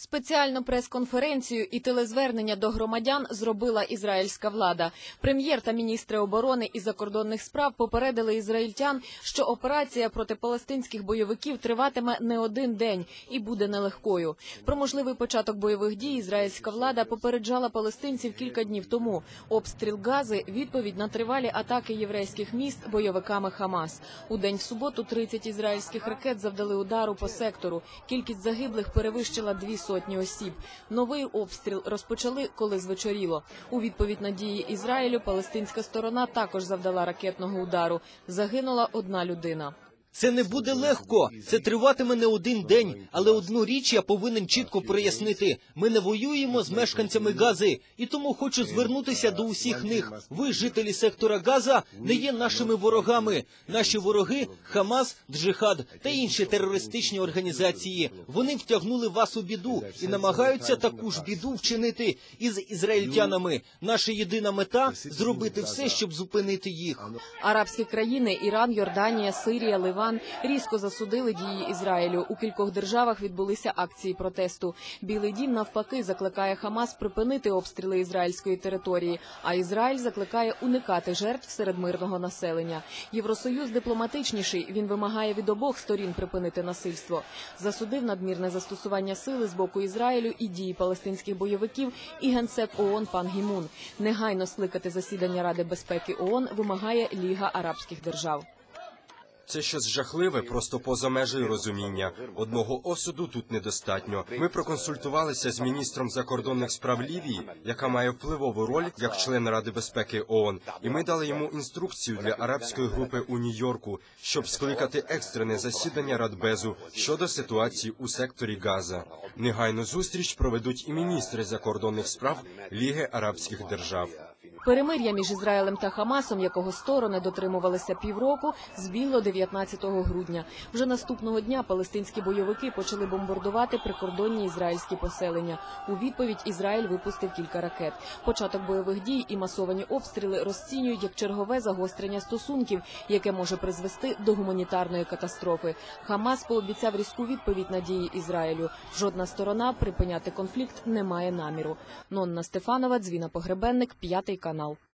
Спеціальну прес-конференцію і телезвернення до громадян зробила ізраїльська влада. Прем'єр та міністри оборони і закордонних справ попередили ізраїльтян, що операція проти палестинських бойовиків триватиме не один день і буде нелегкою. Про можливий початок бойових дій ізраїльська влада попереджала палестинців кілька днів тому. Обстріл Гази – відповідь на тривалі атаки єврейських міст бойовиками Хамас. У день в суботу 30 ізраїльських ракет завдали удару по сектору. Кількість загиблих перевищила дві сотні осіб. Новий обстріл розпочали, коли звечоріло. У відповідь на дії Ізраїлю палестинська сторона також завдала ракетного удару. Загинула одна людина. Це не буде легко. Це триватиме не один день. Але одну річ я повинен чітко прояснити: ми не воюємо з мешканцями Гази, і тому хочу звернутися до усіх них. Ви, жителі сектора Газа, не є нашими ворогами. Наші вороги Хамас, Джихад та інші терористичні організації. Вони втягнули вас у біду і намагаються таку ж біду вчинити із ізраїльтянами. Наша єдина мета зробити все, щоб зупинити їх. Арабські країни Іран, Йорданія, Сирія, Ливан різко засудили дії Ізраїлю. У кількох державах відбулися акції протесту. Білий дім навпаки закликає Хамас припинити обстріли ізраїльської території. А Ізраїль закликає уникати жертв серед мирного населення. Євросоюз дипломатичніший. Він вимагає від обох сторін припинити насильство. Засудив надмірне застосування сили з боку Ізраїлю і дії палестинських бойовиків. І генсек ООН пан Гімун негайно скликати засідання Ради безпеки ООН вимагає Ліга Арабських держав. Це щось жахливе, просто поза межею розуміння. Одного осуду тут недостатньо. Ми проконсультувалися з міністром закордонних справ Лівії, яка має впливову роль як член Ради безпеки ООН. І ми дали йому інструкцію для арабської групи у Нью-Йорку, щоб скликати екстрене засідання Радбезу щодо ситуації у секторі Газа. Негайну зустріч проведуть і міністри закордонних справ Ліги Арабських Держав. Перемир'я між Ізраїлем та Хамасом, якого сторони дотримувалися півроку, збігло 19 грудня. Вже наступного дня палестинські бойовики почали бомбардувати прикордонні ізраїльські поселення. У відповідь Ізраїль випустив кілька ракет. Початок бойових дій і масовані обстріли розцінюють як чергове загострення стосунків, яке може призвести до гуманітарної катастрофи. Хамас пообіцяв різку відповідь на дії Ізраїлю. Жодна сторона припиняти конфлікт не має наміру. Нонна Стефанова, Дзвіна Погребенник, п'ятий канал.